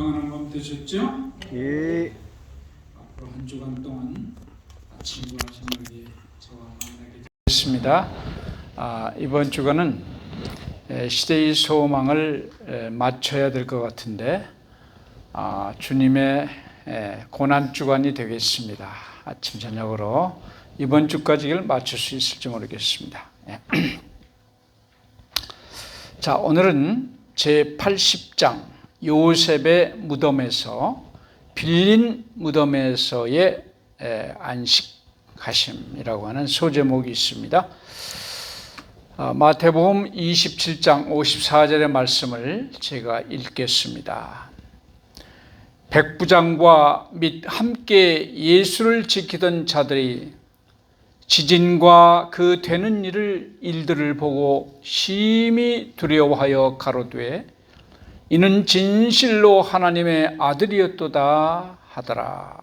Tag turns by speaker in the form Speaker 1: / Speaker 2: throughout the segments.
Speaker 1: 평안한 밤 되셨죠?
Speaker 2: 예.
Speaker 1: 앞으로 한 주간 동안 친구와 저녁에 저와 만나게 되겠습니다. 아, 이번 주간은 에, 시대의 소망을 에, 맞춰야 될 것 같은데 아, 주님의 에, 고난 주간이 되겠습니다. 아침 저녁으로 이번 주까지를 맞출 수 있을지 모르겠습니다. 예. 자, 오늘은 제 80장 요셉의 무덤에서 빌린 무덤에서의 에, 안식하심이라고 하는 소제목이 있습니다. 아, 마태복음 27장 54절의 말씀을 제가 읽겠습니다. 백부장과 및 함께 예수를 지키던 자들이 지진과 그 되는 일을 일들을 보고 심히 두려워하여 가로되 이는 진실로 하나님의 아들이었도다 하더라.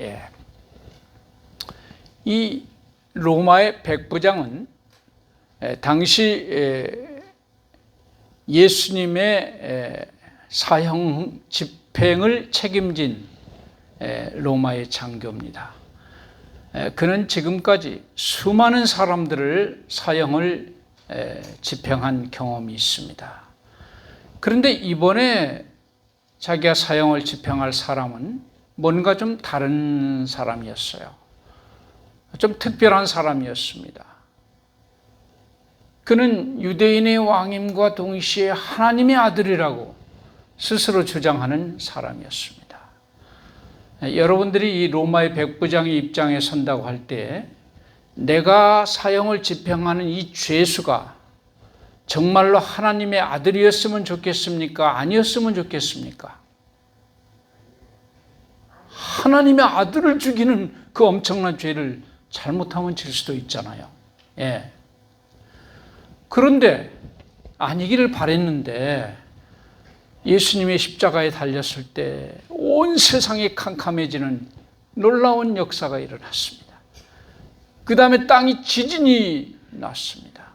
Speaker 1: 예. 이 로마의 백부장은 에, 당시 에, 예수님의 에, 사형 집행을 책임진 에, 로마의 장교입니다. 에, 그는 지금까지 수많은 사람들을 사형을 에, 집행한 경험이 있습니다. 그런데 이번에 자기가 사형을 집행할 사람은 뭔가 좀 다른 사람이었어요. 좀 특별한 사람이었습니다. 그는 유대인의 왕임과 동시에 하나님의 아들이라고 스스로 주장하는 사람이었습니다. 여러분들이 이 로마의 백부장의 입장에 선다고 할 때 내가 사형을 집행하는 이 죄수가 정말로 하나님의 아들이었으면 좋겠습니까? 아니었으면 좋겠습니까? 하나님의 아들을 죽이는 그 엄청난 죄를 잘못하면 질 수도 있잖아요. 예. 그런데 아니기를 바랬는데 예수님의 십자가에 달렸을 때 온 세상이 캄캄해지는 놀라운 역사가 일어났습니다. 그 다음에 땅이 지진이 났습니다.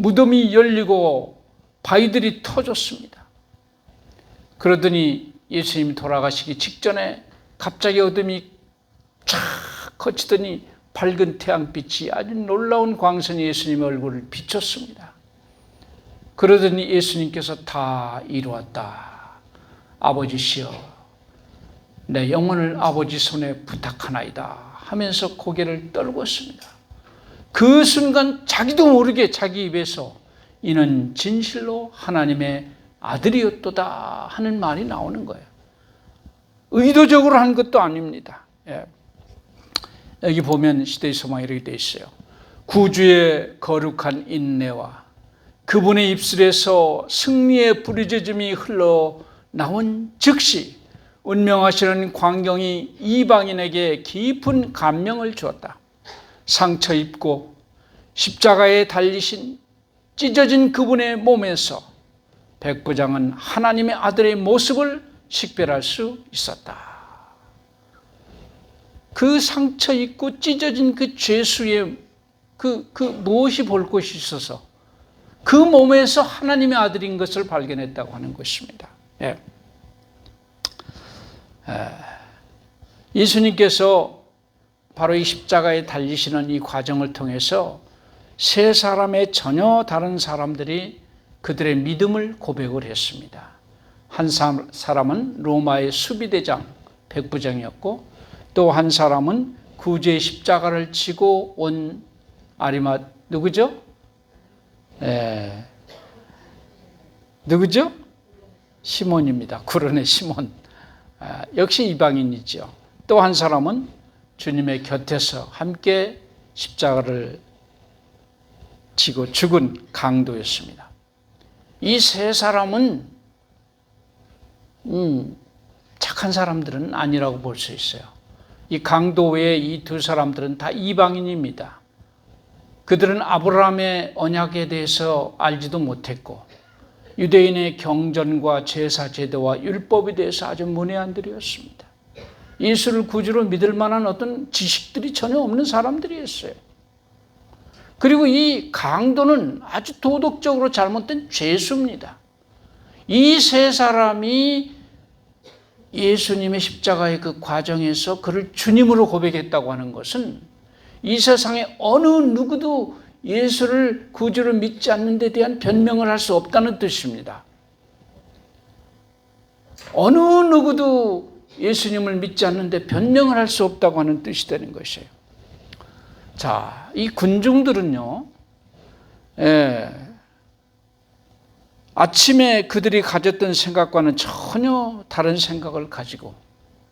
Speaker 1: 무덤이 열리고 바위들이 터졌습니다. 그러더니 예수님이 돌아가시기 직전에 갑자기 어둠이 쫙 거치더니 밝은 태양빛이 아주 놀라운 광선이 예수님의 얼굴을 비췄습니다. 그러더니 예수님께서 다 이루었다. 아버지시여, 내 영혼을 아버지 손에 부탁하나이다. 하면서 고개를 떨궜습니다. 그 순간 자기도 모르게 자기 입에서 이는 진실로 하나님의 아들이었도다 하는 말이 나오는 거예요. 의도적으로 한 것도 아닙니다. 예. 여기 보면 시대의 소망이 이렇게 되어 있어요. 구주의 거룩한 인내와 그분의 입술에서 승리의 부르짖음이 흘러 나온 즉시 운명하시는 광경이 이방인에게 깊은 감명을 주었다. 상처 입고 십자가에 달리신 찢어진 그분의 몸에서 백부장은 하나님의 아들의 모습을 식별할 수 있었다. 그 상처 입고 찢어진 그 죄수의 그, 그 무엇이 볼 곳이 있어서 그 몸에서 하나님의 아들인 것을 발견했다고 하는 것입니다. 예. 예수님께서 바로 이 십자가에 달리시는 이 과정을 통해서 세 사람의 전혀 다른 사람들이 그들의 믿음을 고백을 했습니다. 한 사람은 로마의 수비대장 백부장이었고 또 한 사람은 구제의 십자가를 지고 온 아리마 누구죠? 예. 누구죠? 시몬입니다. 구런의 시몬. 아, 역시 이방인이죠. 또 한 사람은 주님의 곁에서 함께 십자가를 지고 죽은 강도였습니다. 이 세 사람은 음, 착한 사람들은 아니라고 볼 수 있어요. 이 강도 외에 이 두 사람들은 다 이방인입니다. 그들은 아브라함의 언약에 대해서 알지도 못했고 유대인의 경전과 제사 제도와 율법에 대해서 아주 문외한들이었습니다. 예수를 구주로 믿을 만한 어떤 지식들이 전혀 없는 사람들이었어요. 그리고 이 강도는 아주 도덕적으로 잘못된 죄수입니다. 이 세 사람이 예수님의 십자가의 그 과정에서 그를 주님으로 고백했다고 하는 것은 이 세상에 어느 누구도 예수를 구주로 믿지 않는 데 대한 변명을 할 수 없다는 뜻입니다. 어느 누구도 예수님을 믿지 않는데 변명을 할 수 없다고 하는 뜻이 되는 것이에요. 자, 이 군중들은요, 예, 아침에 그들이 가졌던 생각과는 전혀 다른 생각을 가지고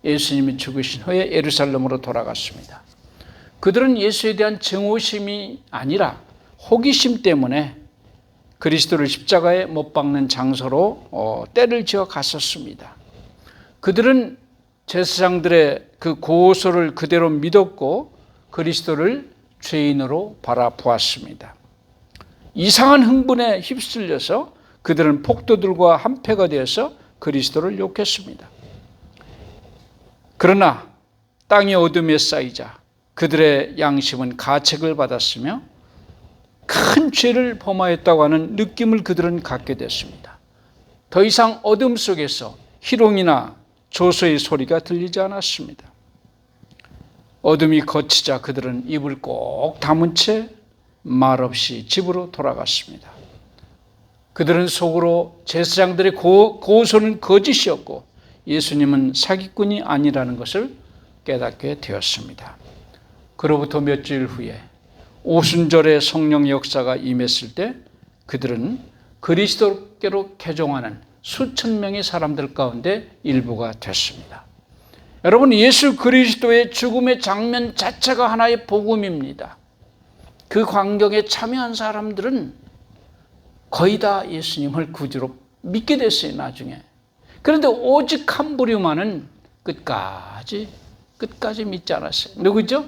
Speaker 1: 예수님이 죽으신 후에 예루살렘으로 돌아갔습니다. 그들은 예수에 대한 증오심이 아니라 호기심 때문에 그리스도를 십자가에 못 박는 장소로 어, 때를 지어 갔었습니다. 그들은 제사장들의 그 고소를 그대로 믿었고 그리스도를 죄인으로 바라보았습니다. 이상한 흥분에 휩쓸려서 그들은 폭도들과 한패가 되어서 그리스도를 욕했습니다. 그러나 땅이 어둠에 쌓이자 그들의 양심은 가책을 받았으며 큰 죄를 범하였다고 하는 느낌을 그들은 갖게 됐습니다. 더 이상 어둠 속에서 희롱이나 조소의 소리가 들리지 않았습니다. 어둠이 거치자 그들은 입을 꼭 다문 채 말없이 집으로 돌아갔습니다. 그들은 속으로 제사장들의 고, 고소는 거짓이었고 예수님은 사기꾼이 아니라는 것을 깨닫게 되었습니다. 그로부터 몇 주일 후에 오순절의 성령 역사가 임했을 때 그들은 그리스도께로 개종하는 수천 명의 사람들 가운데 일부가 됐습니다. 여러분, 예수 그리스도의 죽음의 장면 자체가 하나의 복음입니다. 그 광경에 참여한 사람들은 거의 다 예수님을 구주로 믿게 됐어요, 나중에. 그런데 오직 한 부류만은 끝까지, 끝까지 믿지 않았어요. 누구죠?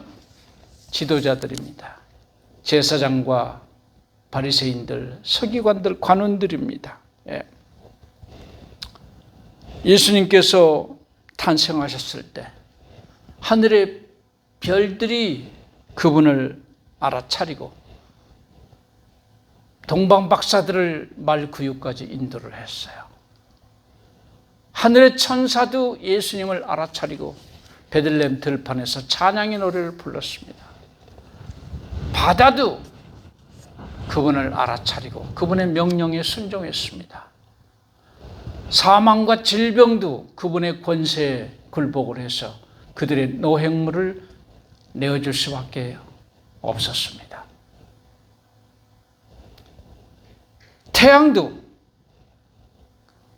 Speaker 1: 지도자들입니다. 제사장과 바리새인들, 서기관들, 관원들입니다. 예. 예수님께서 탄생하셨을 때 하늘의 별들이 그분을 알아차리고 동방 박사들을 말구유까지 인도를 했어요. 하늘의 천사도 예수님을 알아차리고 베들렘 들판에서 찬양의 노래를 불렀습니다. 바다도 그분을 알아차리고 그분의 명령에 순종했습니다. 사망과 질병도 그분의 권세에 굴복을 해서 그들의 노획물을 내어줄 수밖에 없었습니다. 태양도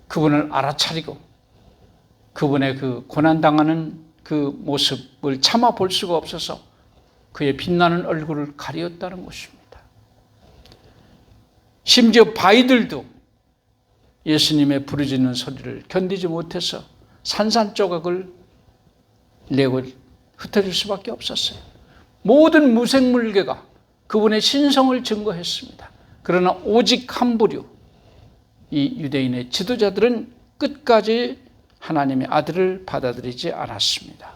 Speaker 1: 그분을 알아차리고 그분의 그 고난당하는 그 모습을 참아 볼 수가 없어서 그의 빛나는 얼굴을 가리었다는 것입니다. 심지어 바위들도 예수님의 부르짖는 소리를 견디지 못해서 산산조각을 내고 흩어질 수밖에 없었어요. 모든 무생물계가 그분의 신성을 증거했습니다. 그러나 오직 한 부류, 이 유대인의 지도자들은 끝까지 하나님의 아들을 받아들이지 않았습니다.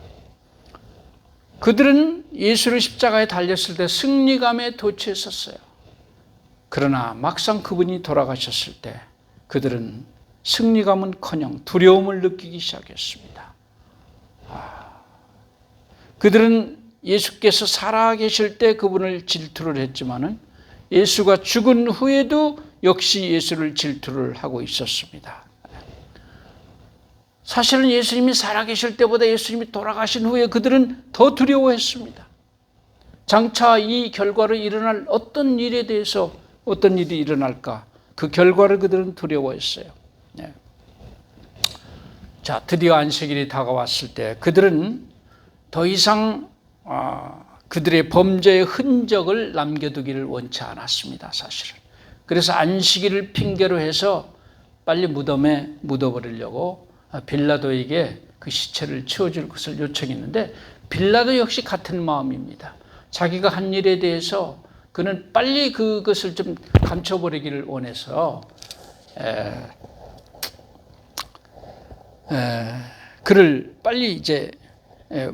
Speaker 1: 그들은 예수를 십자가에 달렸을 때 승리감에 도취했었어요. 그러나 막상 그분이 돌아가셨을 때 그들은 승리감은 커녕 두려움을 느끼기 시작했습니다. 아, 그들은 예수께서 살아계실 때 그분을 질투를 했지만은 예수가 죽은 후에도 역시 예수를 질투를 하고 있었습니다. 사실은 예수님이 살아계실 때보다 예수님이 돌아가신 후에 그들은 더 두려워했습니다. 장차 이 결과로 일어날 어떤 일에 대해서 어떤 일이 일어날까 그 결과를 그들은 두려워했어요. 네. 자, 드디어 안식일이 다가왔을 때 그들은 더 이상 어, 그들의 범죄의 흔적을 남겨두기를 원치 않았습니다, 사실은. 그래서 안식일을 핑계로 해서 빨리 무덤에 묻어버리려고 빌라도에게 그 시체를 치워줄 것을 요청했는데 빌라도 역시 같은 마음입니다. 자기가 한 일에 대해서 그는 빨리 그것을 좀 감춰버리기를 원해서 에, 에, 그를 빨리 이제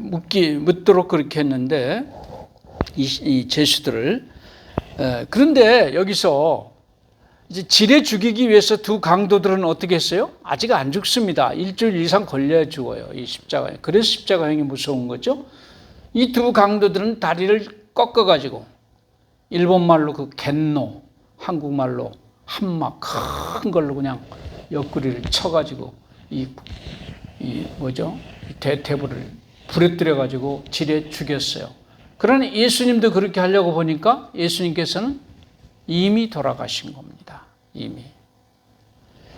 Speaker 1: 묻기 묻도록 그렇게 했는데 이, 이 제수들을 에, 그런데 여기서 이제 지뢰 죽이기 위해서 두 강도들은 어떻게 했어요? 아직 안 죽습니다. 일주일 이상 걸려야 죽어요. 이 십자가에. 그래서 십자가형이 무서운 거죠. 이 두 강도들은 다리를 꺾어가지고 일본 말로 그 겐노, 한국말로 한마 큰 걸로 그냥 옆구리를 쳐가지고 이, 이 뭐죠? 이 대퇴부를 부러뜨려가지고 지뢰 죽였어요. 그러나 예수님도 그렇게 하려고 보니까 예수님께서는 이미 돌아가신 겁니다. 이미.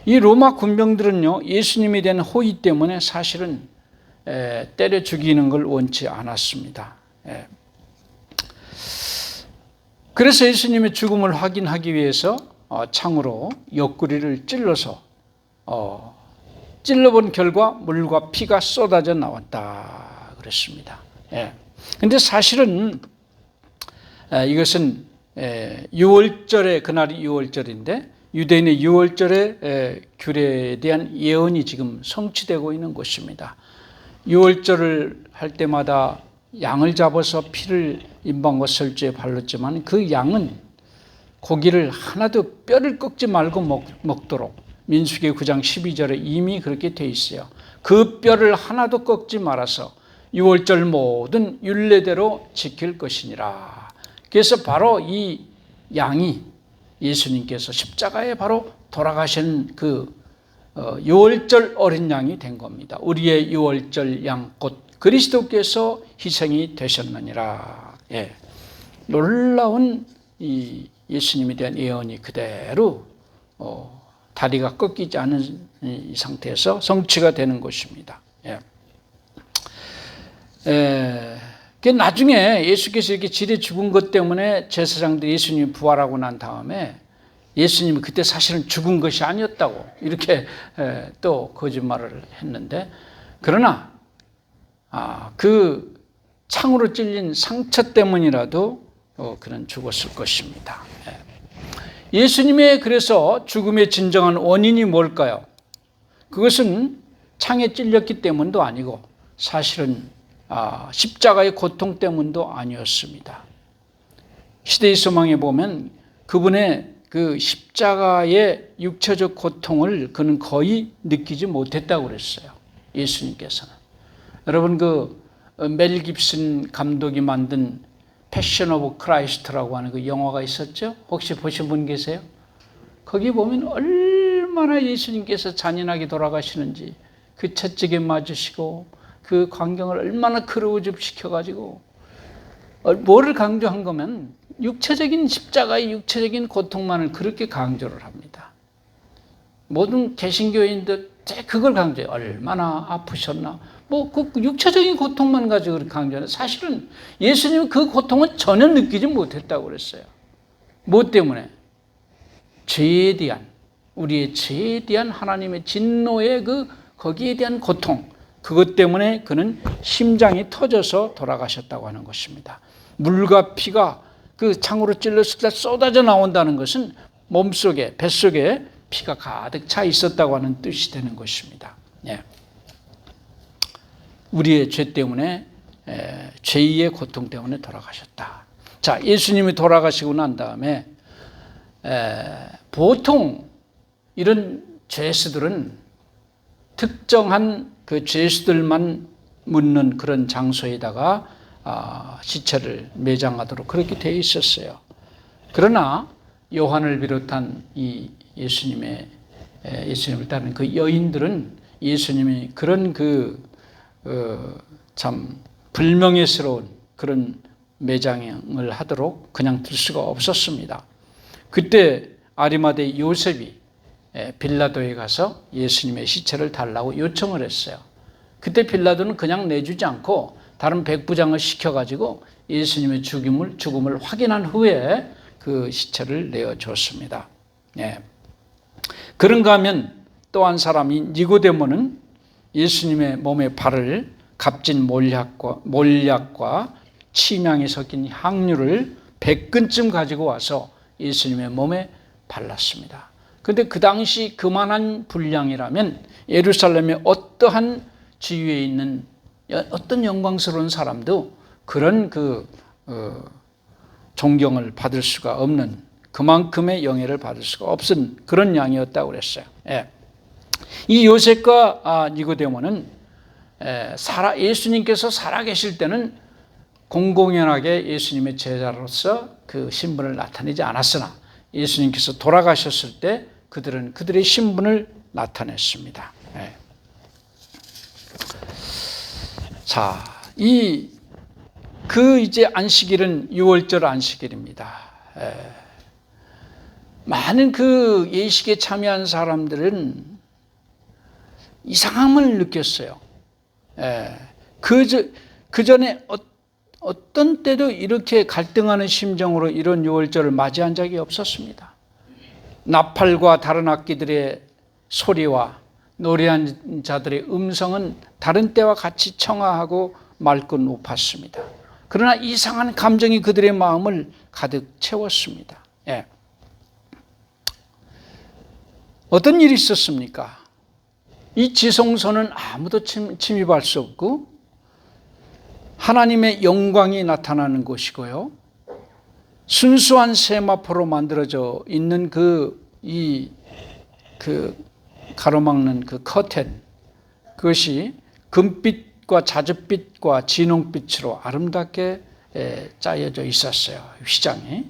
Speaker 1: 이 로마 군병들은요, 예수님에 대한 호의 때문에 사실은 에, 때려 죽이는 걸 원치 않았습니다. 에. 그래서 예수님의 죽음을 확인하기 위해서 어, 창으로 옆구리를 찔러서 어, 찔러본 결과 물과 피가 쏟아져 나왔다 그랬습니다. 예. 근데 사실은 에, 이것은 에, 6월절의 그날이 6월절인데 유대인의 6월절의 에, 규례에 대한 예언이 지금 성취되고 있는 것입니다. 6월절을 할 때마다 양을 잡아서 피를 임방과 설주에 발랐지만 그 양은 고기를 하나도 뼈를 꺾지 말고 먹, 먹도록 민수기 9장 12절에 이미 그렇게 돼 있어요. 그 뼈를 하나도 꺾지 말아서 6월절 모든 율례대로 지킬 것이니라. 그래서 바로 이 양이 예수님께서 십자가에 바로 돌아가신 그 6월절 어린 양이 된 겁니다. 우리의 6월절 양꽃 그리스도께서 희생이 되셨느니라. 예. 놀라운 이 예수님에 대한 예언이 그대로 어, 다리가 꺾이지 않은 이 상태에서 성취가 되는 것입니다. 예. 에, 그 나중에 예수께서 이렇게 지뢰 죽은 것 때문에 제사장들이 예수님이 부활하고 난 다음에 예수님이 그때 사실은 죽은 것이 아니었다고 이렇게 에, 또 거짓말을 했는데 그러나 아, 그 창으로 찔린 상처 때문이라도 어, 그는 죽었을 것입니다. 예. 예수님의 그래서 죽음의 진정한 원인이 뭘까요? 그것은 창에 찔렸기 때문도 아니고 사실은 아, 십자가의 고통 때문도 아니었습니다. 시대의 소망에 보면 그분의 그 십자가의 육체적 고통을 그는 거의 느끼지 못했다고 그랬어요. 예수님께서는. 여러분 그 멜 깁슨 감독이 만든 패션 오브 크라이스트라고 하는 그 영화가 있었죠? 혹시 보신 분 계세요? 거기 보면 얼마나 예수님께서 잔인하게 돌아가시는지 그 채찍에 맞으시고 그 광경을 얼마나 크로우즈업 시켜가지고 뭐를 강조한 거면 육체적인 십자가의 육체적인 고통만을 그렇게 강조를 합니다. 모든 개신교인들 그걸 강조해요. 얼마나 아프셨나. 뭐, 그 육체적인 고통만 가지고 그렇게 강조하는 사실은 예수님은 그 고통은 전혀 느끼지 못했다고 그랬어요. 뭐 때문에? 죄에 대한, 우리의 죄에 대한 하나님의 진노의 그, 거기에 대한 고통. 그것 때문에 그는 심장이 터져서 돌아가셨다고 하는 것입니다. 물과 피가 그 창으로 찔렀을 때 쏟아져 나온다는 것은 몸속에, 뱃속에 피가 가득 차 있었다고 하는 뜻이 되는 것입니다. 예. 우리의 죄 때문에 에, 죄의 고통 때문에 돌아가셨다. 자, 예수님이 돌아가시고 난 다음에 에, 보통 이런 죄수들은 특정한 그 죄수들만 묻는 그런 장소에다가 아, 시체를 매장하도록 그렇게 되어 있었어요. 그러나 요한을 비롯한 이 예수님의 예수님을 따르는 그 여인들은 예수님이 그런 그 어, 참 불명예스러운 그런 매장을 하도록 그냥 둘 수가 없었습니다. 그때 아리마대 요셉이 빌라도에 가서 예수님의 시체를 달라고 요청을 했어요. 그때 빌라도는 그냥 내주지 않고 다른 백부장을 시켜가지고 예수님의 죽음을, 죽음을 확인한 후에 그 시체를 내어줬습니다. 예. 그런가 하면 또 한 사람이 니고데모는 예수님의 몸에 발을 값진 몰약과, 몰약과 침향이 섞인 향유를 100근쯤 가지고 와서 예수님의 몸에 발랐습니다. 근데 그 당시 그만한 분량이라면 예루살렘의 어떠한 지위에 있는 어떤 영광스러운 사람도 그런 그 어, 존경을 받을 수가 없는 그만큼의 영예를 받을 수가 없은 그런 양이었다고 그랬어요. 예. 이 요셉과 아, 니고데모는 에, 살아, 예수님께서 살아계실 때는 공공연하게 예수님의 제자로서 그 신분을 나타내지 않았으나 예수님께서 돌아가셨을 때 그들은 그들의 신분을 나타냈습니다. 예. 자, 이 그 이제 안식일은 6월절 안식일입니다. 예. 많은 그 예식에 참여한 사람들은 이상함을 느꼈어요. 예. 그, 저, 그 전에 어, 어떤 때도 이렇게 갈등하는 심정으로 이런 6월절을 맞이한 적이 없었습니다. 나팔과 다른 악기들의 소리와 노래한 자들의 음성은 다른 때와 같이 청아하고 맑고 높았습니다. 그러나 이상한 감정이 그들의 마음을 가득 채웠습니다. 예. 어떤 일이 있었습니까? 이 지성소는 아무도 침입할 수 없고 하나님의 영광이 나타나는 곳이고요. 순수한 세마포로 만들어져 있는 그, 이, 그, 가로막는 그 커튼, 그것이 금빛과 자줏빛과 진홍빛으로 아름답게 짜여져 있었어요. 휘장이.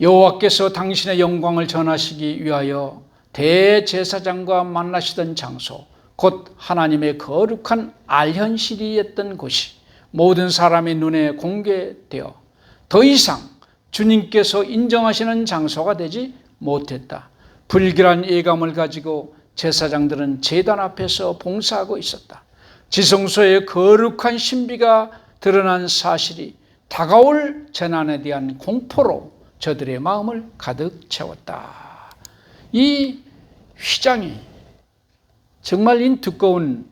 Speaker 1: 여호와께서 당신의 영광을 전하시기 위하여 대제사장과 만나시던 장소, 곧 하나님의 거룩한 알현실이었던 곳이 모든 사람의 눈에 공개되어 더 이상 주님께서 인정하시는 장소가 되지 못했다. 불길한 예감을 가지고 제사장들은 제단 앞에서 봉사하고 있었다. 지성소의 거룩한 신비가 드러난 사실이 다가올 재난에 대한 공포로 저들의 마음을 가득 채웠다. 이 휘장이 정말 이 두꺼운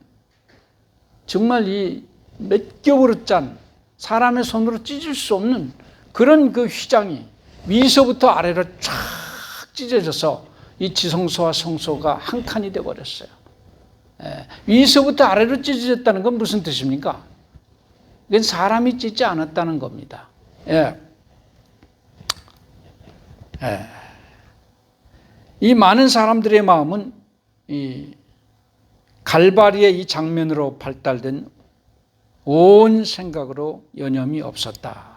Speaker 1: 정말 이 몇 겹으로 짠 사람의 손으로 찢을 수 없는 그런 그 휘장이 위서부터 아래로 쫙 찢어져서 이 지성소와 성소가 한 칸이 되어 버렸어요. 예, 위서부터 아래로 찢어졌다는 건 무슨 뜻입니까? 이건 사람이 찢지 않았다는 겁니다. 예. 예. 이 많은 사람들의 마음은 이 갈바리의 이 장면으로 발달된 온 생각으로 여념이 없었다.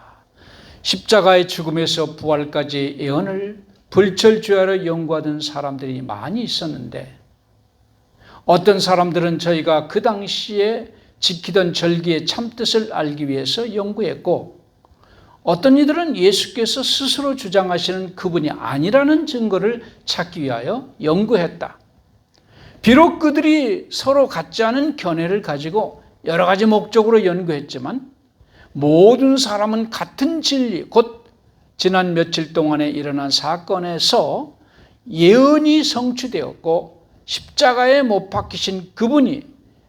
Speaker 1: 십자가의 죽음에서 부활까지 예언을 불철주야로 연구하던 사람들이 많이 있었는데 어떤 사람들은 저희가 그 당시에 지키던 절기의 참뜻을 알기 위해서 연구했고 어떤 이들은 예수께서 스스로 주장하시는 그분이 아니라는 증거를 찾기 위하여 연구했다. 비록 그들이 서로 같지 않은 견해를 가지고 여러 가지 목적으로 연구했지만 모든 사람은 같은 진리, 곧 지난 며칠 동안에 일어난 사건에서 예언이 성취되었고 십자가에 못 박히신 그분이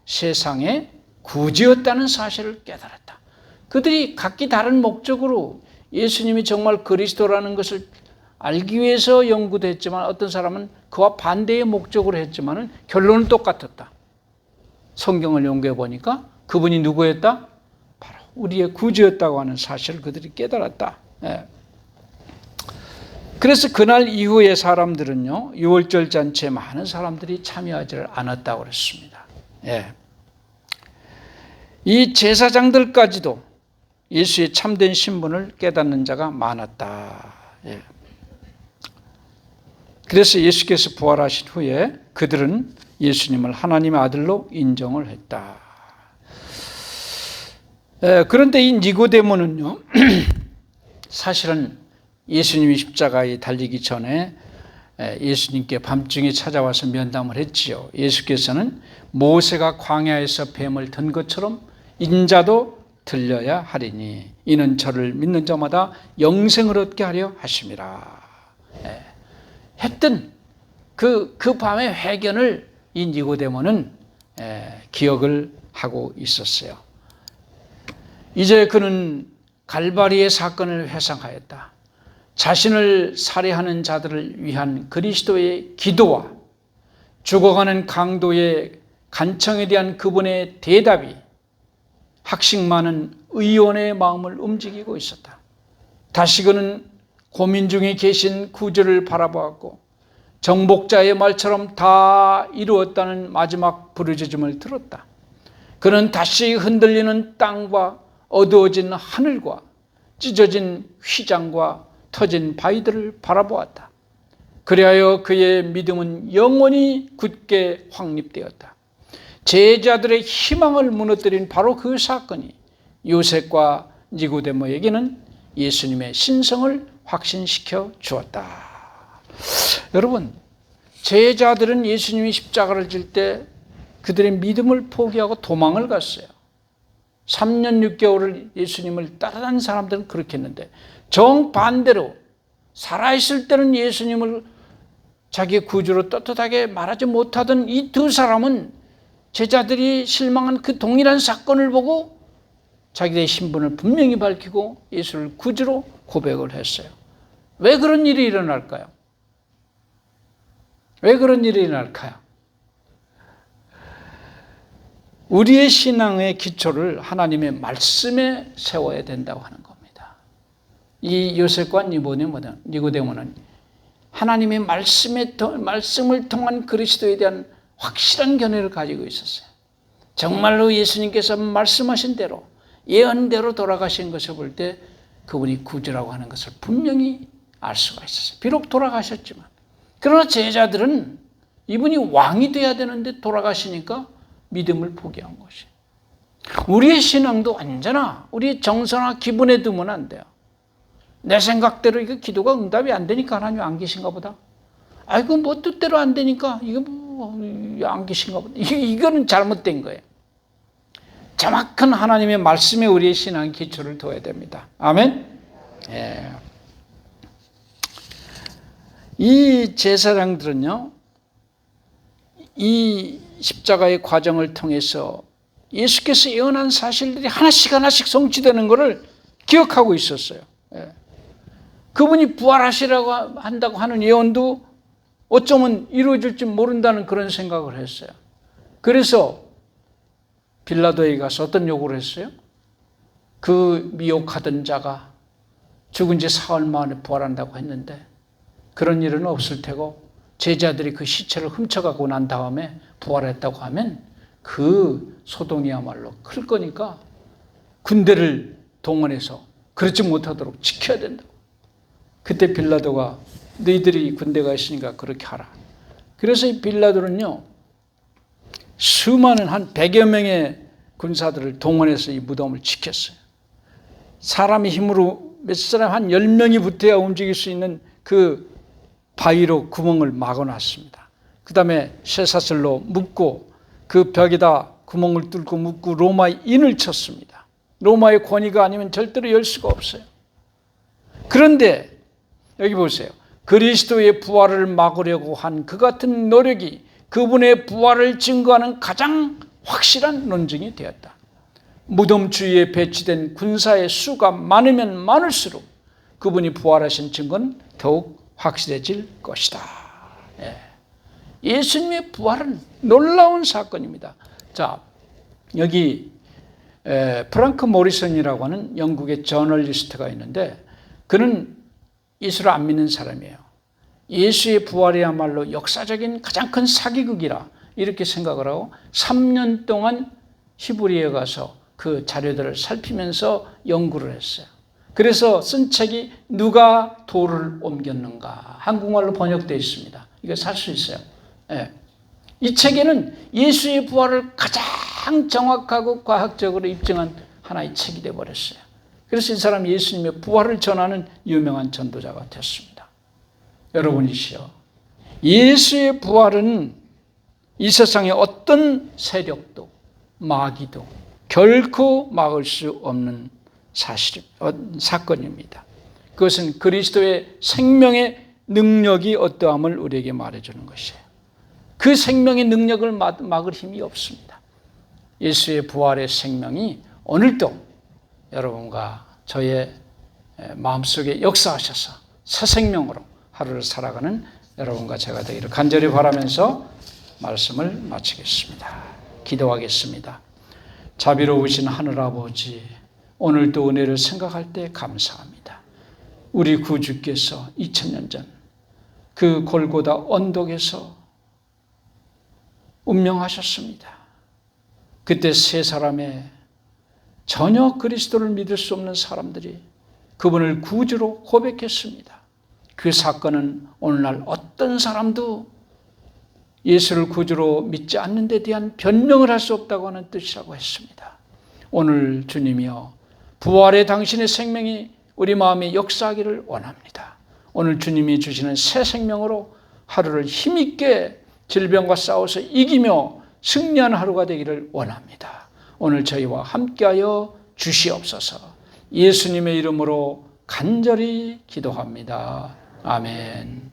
Speaker 1: 세상의 구지였다는 사실을 깨달았다. 그들이 각기 다른 목적으로 예수님이 정말 그리스도라는 것을 알기 위해서 연구도 했지만 어떤 사람은 그와 반대의 목적으로 했지만 결론은 똑같았다. 성경을 연구해 보니까 그분이 누구였다? 바로 우리의 구주였다고 하는 사실을 그들이 깨달았다. 예. 그래서 그날 이후에 사람들은요, 6월절 잔치에 많은 사람들이 참여하지를 않았다고 그랬습니다. 예. 이 제사장들까지도 예수의 참된 신분을 깨닫는 자가 많았다. 예. 그래서 예수께서 부활하신 후에 그들은 예수님을 하나님의 아들로 인정을 했다. 에, 그런데 이 니고데모는요, 사실은 예수님이 십자가에 달리기 전에 예수님께 밤중에 찾아와서 면담을 했지요. 예수께서는 모세가 광야에서 뱀을 든 것처럼 인자도 들려야 하리니 이는 저를 믿는 자마다 영생을 얻게 하려 하심이라. 했던 그, 그 밤의 회견을 이 니고데모는 기억을 하고 있었어요. 이제 그는 갈바리의 사건을 회상하였다. 자신을 살해하는 자들을 위한 그리스도의 기도와 죽어가는 강도의 간청에 대한 그분의 대답이 학식 많은 의원의 마음을 움직이고 있었다. 다시 그는 고민 중에 계신 구주를 바라보았고 정복자의 말처럼 다 이루었다는 마지막 부르짖음을 들었다. 그는 다시 흔들리는 땅과 어두워진 하늘과 찢어진 휘장과 터진 바위들을 바라보았다. 그리하여 그의 믿음은 영원히 굳게 확립되었다. 제자들의 희망을 무너뜨린 바로 그 사건이 요셉과 니고데모에게는 예수님의 신성을 확신시켜 주었다. 여러분, 제자들은 예수님이 십자가를 질 때 그들의 믿음을 포기하고 도망을 갔어요. 3년 6개월을 예수님을 따라다닌 사람들은 그렇게 했는데 정반대로 살아있을 때는 예수님을 자기의 구주로 떳떳하게 말하지 못하던 이 두 사람은 제자들이 실망한 그 동일한 사건을 보고 자기의 신분을 분명히 밝히고 예수를 구주로 고백을 했어요. 왜 그런 일이 일어날까요? 왜 그런 일이 일어날까요? 우리의 신앙의 기초를 하나님의 말씀에 세워야 된다고 하는 겁니다. 이 요셉과 니고데모는 하나님의 말씀에 말씀을 통한 그리스도에 대한 확실한 견해를 가지고 있었어요. 정말로 예수님께서 말씀하신 대로 예언대로 돌아가신 것을 볼 때 그분이 구주라고 하는 것을 분명히 알 수가 있었어요. 비록 돌아가셨지만 그러나 제자들은 이분이 왕이 돼야 되는데 돌아가시니까 믿음을 포기한 것이. 우리의 신앙도 언제나 우리의 정서나 기분에 두면 안 돼요. 내 생각대로 이거 기도가 응답이 안 되니까 하나님 안 계신가 보다. 아이고 뭐 뜻대로 안 되니까 이거 뭐 안 계신가 보다. 이거는 잘못된 거예요. 정확한 하나님의 말씀에 우리의 신앙 기초를 둬야 됩니다. 아멘. 예. 이 제사장들은요, 이 십자가의 과정을 통해서 예수께서 예언한 사실들이 하나씩 하나씩 성취되는 것을 기억하고 있었어요. 예. 그분이 부활하시라고 한다고 하는 예언도 어쩌면 이루어질지 모른다는 그런 생각을 했어요. 그래서 빌라도에 가서 어떤 요구를 했어요? 그 미혹하던 자가 죽은 지 사흘 만에 부활한다고 했는데 그런 일은 없을 테고 제자들이 그 시체를 훔쳐가고 난 다음에 부활했다고 하면 그 소동이야말로 클 거니까 군대를 동원해서 그렇지 못하도록 지켜야 된다고. 그때 빌라도가 너희들이 군대가 있으니까 그렇게 하라. 그래서 이 빌라도는요, 수많은 한 100여 명의 군사들을 동원해서 이 무덤을 지켰어요. 사람의 힘으로 몇 사람 한 10명이 붙어야 움직일 수 있는 그 바위로 구멍을 막아놨습니다. 그 다음에 쇠사슬로 묶고 그 벽에다 구멍을 뚫고 묶고 로마의 인을 쳤습니다. 로마의 권위가 아니면 절대로 열 수가 없어요. 그런데 여기 보세요. 그리스도의 부활을 막으려고 한 그 같은 노력이 그분의 부활을 증거하는 가장 확실한 논증이 되었다. 무덤 주위에 배치된 군사의 수가 많으면 많을수록 그분이 부활하신 증거는 더욱 확실해질 것이다. 예. 수님의 부활은 놀라운 사건입니다. 자, 여기 에, 프랑크 모리슨이라고 하는 영국의 저널리스트가 있는데 그는 예수를 안 믿는 사람이에요. 예수의 부활이야말로 역사적인 가장 큰 사기극이라 이렇게 생각을 하고 3년 동안 히브리에 가서 그 자료들을 살피면서 연구를 했어요. 그래서 쓴 책이 누가 돌을 옮겼는가 한국말로 번역되어 있습니다. 이거 살 수 있어요. 네. 이 책에는 예수의 부활을 가장 정확하고 과학적으로 입증한 하나의 책이 되어 버렸어요. 그래서 이 사람 예수님의 부활을 전하는 유명한 전도자가 됐습니다. 여러분이시여, 예수의 부활은 이 세상의 어떤 세력도 마귀도 결코 막을 수 없는 사실, 어, 사건입니다. 그것은 그리스도의 생명의 능력이 어떠함을 우리에게 말해주는 것이에요. 그 생명의 능력을 막을 힘이 없습니다. 예수의 부활의 생명이 오늘도 여러분과 저의 마음속에 역사하셔서 새 생명으로 하루를 살아가는 여러분과 제가 되기를 간절히 바라면서 말씀을 마치겠습니다. 기도하겠습니다. 자비로우신 하늘 아버지, 오늘도 은혜를 생각할 때 감사합니다. 우리 구주께서 2000년 전 그 골고다 언덕에서 운명하셨습니다. 그때 세 사람의 전혀 그리스도를 믿을 수 없는 사람들이 그분을 구주로 고백했습니다. 그 사건은 오늘날 어떤 사람도 예수를 구주로 믿지 않는 데 대한 변명을 할 수 없다고 하는 뜻이라고 했습니다. 오늘 주님이여 부활의 당신의 생명이 우리 마음에 역사하기를 원합니다. 오늘 주님이 주시는 새 생명으로 하루를 힘있게 질병과 싸워서 이기며 승리하는 하루가 되기를 원합니다. 오늘 저희와 함께하여 주시옵소서 예수님의 이름으로 간절히 기도합니다. 아멘.